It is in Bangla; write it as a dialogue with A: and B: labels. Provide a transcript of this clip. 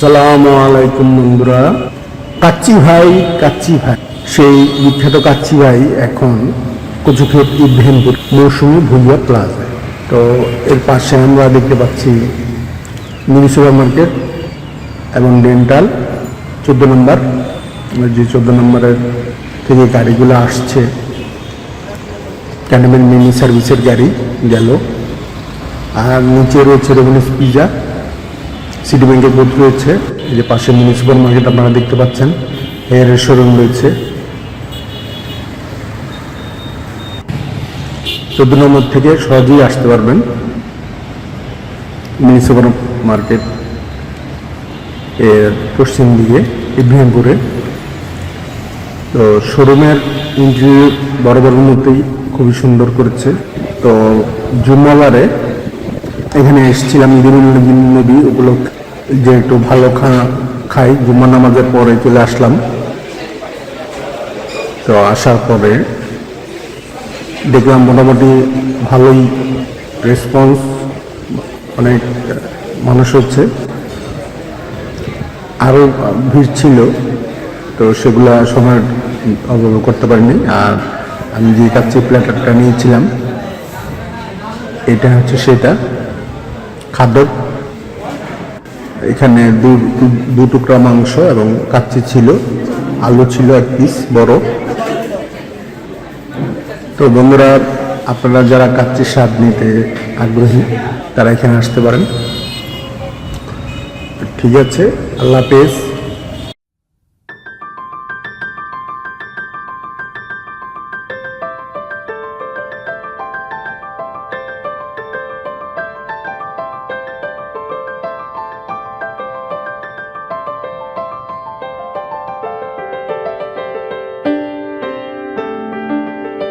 A: সালামু আলাইকুম বন্ধুরা। কাচ্চি ভাই কাচ্চি ভাই। সেই বিখ্যাত কাচ্চি ভাই এখন কচুক্ষেত ইভেনপুর মৌসুমি ভুলিয়া প্লাজা তো এর পাশে আমরা দেখতে পাচ্ছি মিনি সুপার মার্কেট এবং ডেন্টাল, চোদ্দ নম্বর। যে চোদ্দ নম্বরের থেকে গাড়িগুলো আসছে, ক্যান্টনমেন্ট মিনি সার্ভিসের গাড়ি গেল। আর নিচে রয়েছে রেভেনিস পিজা। সিটি ব্যাংকের বোধ রয়েছে। এই যে পাশে সুপার মার্কেট আপনারা দেখতে পাচ্ছেন। হেয়ার শোরুম রয়েছে। চোদ্দ নম্বর থেকে সহজেই আসতে পারবেন সুপার মার্কেট এর পশ্চিম দিকে, ইব্রাহিমপুরে। তো শোরুমের ইন্টারভিউ বড় বড় মধ্যেই খুবই সুন্দর করেছে। তো জুম্মাবারে এখানে এসেছিলাম ঈদুল নবী উপলক্ষে। যে একটু ভালো খানা খাই, জুম্মা নামাজের পরে চলে আসলাম। তো আসার পরে দেখলাম মোটামুটি ভালোই রেসপন্স অনেক মানুষ হচ্ছে। আরও ভিড় ছিল, তো সেগুলো সময় অবলম্বন করতে পারিনি। আর আমি যে কাছে প্ল্যাটারটা নিয়েছিলাম, এটা হচ্ছে সেটা। খাদ্য। এখানে দু টুকরা মাংস এবং কাচ্চি ছিল। আলু ছিল এক পিস বড়। তো বন্ধুরা, আপনারা যারা কাচ্চির স্বাদ নিতে আগ্রহী, তারা এখানে আসতে পারেন। ঠিক আছে, আল্লাহ হাফেজ।